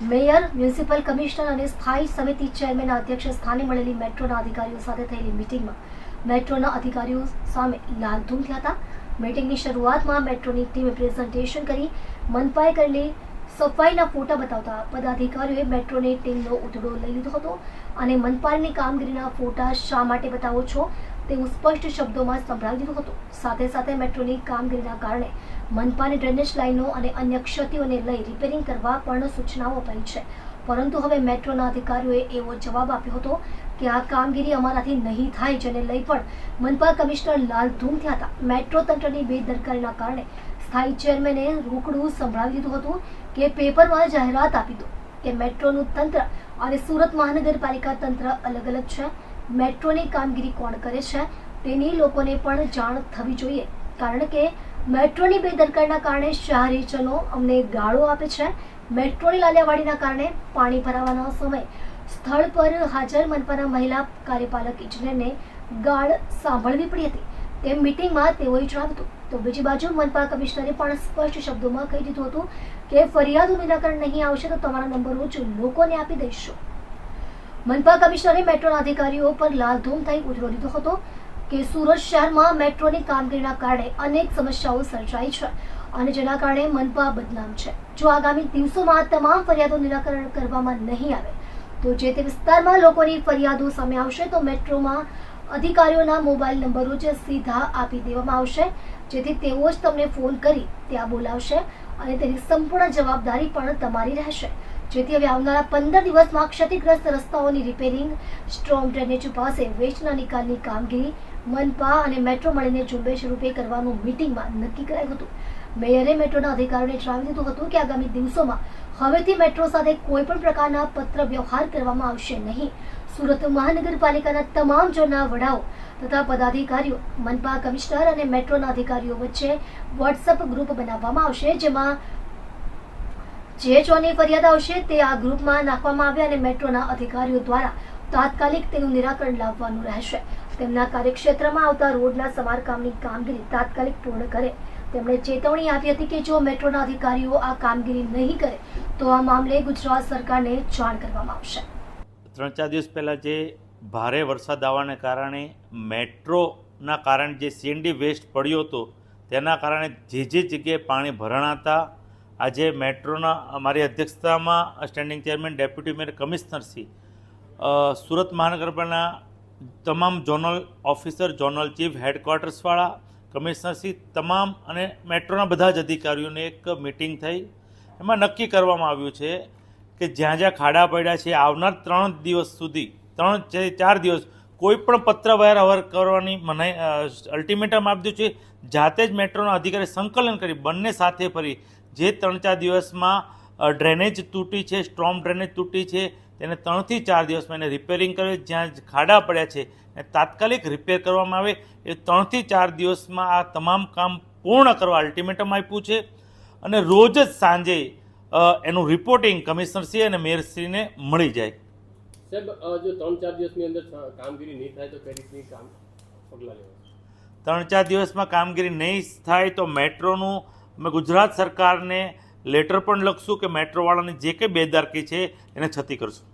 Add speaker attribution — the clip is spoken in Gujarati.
Speaker 1: મેયર, મ્યુનિસિપલ કમિશનર અને સ્થાયી સમિતિ ચેરમેનના અધ્યક્ષ સ્થાને મળેલી મેટ્રોના અધિકારીઓ સાથે થયેલી મિટિંગમાં મેટ્રોના અધિકારીઓ સામે લાલધૂમ થયા હતા. મિટિંગની શરૂઆતમાં મેટ્રોની ટીમે પ્રેઝન્ટેશન કરી, મનપાએ કરેલી સફાઈના ફોટા બતાવતા પદાધિકારીઓએ મેટ્રોની ટીમનો ઉધડો લઈ લીધો હતો અને મનપાલની કામગીરીના ફોટા શા માટે બતાવો છો? તેવું સ્પષ્ટ શબ્દોમાં સંભળાવી દીધું હતું. સાથે સાથે મેટ્રોની કામગીરીના કારણે મનપાની ડ્રેનેજ લાઈનો અને અન્ય ક્ષતિઓને લઈ રિપેરિંગ કરવા પણ સૂચનાઓ અપાઈ છે. પરંતુ હવે મેટ્રોના અધિકારીઓએ એવો જવાબ આપ્યો હતો કે આ કામગીરી અમારાથી નહીં થાય જેને લઈ પણ મનપા કમિશનર લાલ ધૂમ થયા હતા. મેટ્રો તંત્રની બેદરકારીના કારણે સ્થાયી ચેરમેને રોકડું સંભળાવી દીધું હતું કે પેપરમાં જાહેરાત આપી દો કે મેટ્રોનું તંત્ર અને સુરત મહાનગરપાલિકા તંત્ર અલગ અલગ છે. મેટ્રોની કામગીરી કોણ કરે છે તેની લોકોને પણ જાણ થવી જોઈએ. કારણ કે મેટ્રોની બેદરકારીના કારણે શહેરીજનો અમને ગાળો આપે છે. મેટ્રોની લાલિયાવાડીના કારણે પાણી ભરાવાના સમય. સ્થળ પર હાજર મનપાના મહિલા કાર્યપાલક ઇજનેરને ગાળ સાંભળવી પડી હતી. તે મિટિંગમાં તેઓએ જણાવ્યું હતું. તો બીજી બાજુ મનપા કમિશનરે પણ સ્પષ્ટ શબ્દોમાં કહી દીધું હતું કે ફરિયાદનું નિરાકરણ નહીં આવશે તો તમારા નંબરો જ લોકોને આપી દઈશું. મનપા કમિશનરે મેટ્રોના અધિકારીઓ પર લાલધૂમ થઈ ઉધડો લીધો હતો કે સુરત શહેરમાં મેટ્રોની કામગીરીના કારણે અનેક સમસ્યાઓ સર્જાઈ છે અને જેના કારણે મનપા બદનામ છે. જો આગામી દિવસોમાં તમામ ફરિયાદો નિરાકરણ કરવામાં નહીં આવે, તો જે તે વિસ્તારમાં લોકોની ફરિયાદો સામે આવશે, તો મેટ્રોમાં અધિકારીઓના મોબાઈલ નંબરો જે સીધા આપી દેવામાં આવશે. જેથી તેઓ જ તમને ફોન કરી ત્યાં બોલાવશે અને તેની સંપૂર્ણ જવાબદારી પણ તમારી રહેશે. જેથી હવે આવનારા પંદર દિવસમાં ક્ષતિગ્રસ્ત રસ્તાઓની રિપેરિંગ સ્ટ્રોંગ ડ્રેનેજ પાસે વેસ્ટના નિકાલની કામગીરી, મનપા અને મેટ્રો મળીને ઝુંબેશ રૂપે કરવાનું મિટિંગમાં નક્કી કરાયું હતું. મેયરે મેટ્રોના અધિકારીઓને જણાવી દીધું હતું કે આગામી દિવસોમાં હવેથી મેટ્રો સાથે કોઈ પણ પ્રકારના પત્ર વ્યવહાર કરવામાં આવશે નહીં. સુરત મહાનગરપાલિકાના તમામ જોના વડાઓ તથા પદાધિકારીઓ, મનપા કમિશનર અને મેટ્રોના અધિકારીઓ વચ્ચે વોટ્સઅપ ગ્રુપ બનાવવામાં આવશે જેમાં જે જોની ફરિયાદ આવશે તે આ ગ્રુપમાં નાખવામાં આવે અને મેટ્રોના અધિકારીઓ દ્વારા તાત્કાલિક તેનું નિરાકરણ લાવવાનું રહેશે. તેમના કાર્યક્ષેત્રમાં આવતા રોડના સમારકામની કામગીરી તાત્કાલિક પૂર્ણ કરે. તેમણે ચેતવણી આપી હતી કે જો મેટ્રોના અધિકારીઓ આ કામગીરી નહીં કરે, તો આ મામલે ગુજરાત સરકારને જાણ કરવામાં આવશે.
Speaker 2: ત્રણ ચાર દિવસ પહેલાં જે ભારે વરસાદ આવવાને કારણે મેટ્રોના કારણે જે સીએનડી વેસ્ટ પડ્યો હતો, તેના કારણે જે જે જગ્યાએ પાણી ભરાણા આજે મેટ્રોના અમારી અધ્યક્ષતામાં સ્ટેન્ડિંગ ચેરમેન, ડેપ્યુટી મેયર કમિશનરશ્રી સુરત મહાનગરપાલિકાના તમામ ઝોનલ ઓફિસર, ઝોનલ ચીફ, હેડક્વાર્ટર્સવાળા કમિશનરશ્રી તમામ અને મેટ્રોના બધા જ અધિકારીઓને એક મિટિંગ થઈ. એમાં નક્કી કરવામાં આવ્યું છે કે જ્યાં જ્યાં ખાડા પડ્યા છે, આવનાર ત્રણ દિવસ સુધી, ત્રણ ચાર દિવસ કોઈ પણ પત્ર વ્યવહાર કરવાની મનાઈ અલ્ટિમેટમ આપી દીધું છે. જાતે જ મેટ્રોના અધિકારી સંકલન કરી, બંને સાથે ફરી જે ત્રણ ચાર દિવસમાં ડ્રેનેજ તૂટી છે સ્ટ્રોમ ડ્રેનેજ તૂટી છે તેને ત્રણથી ચાર દિવસમાં એને રિપેરિંગ કરે જ્યાં ખાડા પડ્યા છે એને તાત્કાલિક રિપેર કરવામાં આવે એ ત્રણથી ચાર દિવસમાં આ તમામ કામ પૂર્ણ કરવા અલ્ટિમેટમ આપ્યું છે. અને રોજ જ સાંજે એનું રિપોર્ટિંગ કમિશનરશ્રી અને મેયરશ્રીને મળી જાય.
Speaker 3: સાહેબ જો ત્રણ ચાર દિવસની અંદર કામગીરી નહીં થાય તો કઈ કામ પગલાં લેવા
Speaker 2: ત્રણ ચાર દિવસમાં કામગીરી નહીં થાય તો મેટ્રોનું અમે ગુજરાત સરકારને લેટર પણ લખશું કે મેટ્રોવાળાની જે કંઈ બેદારકી છે એને છતી કરશું.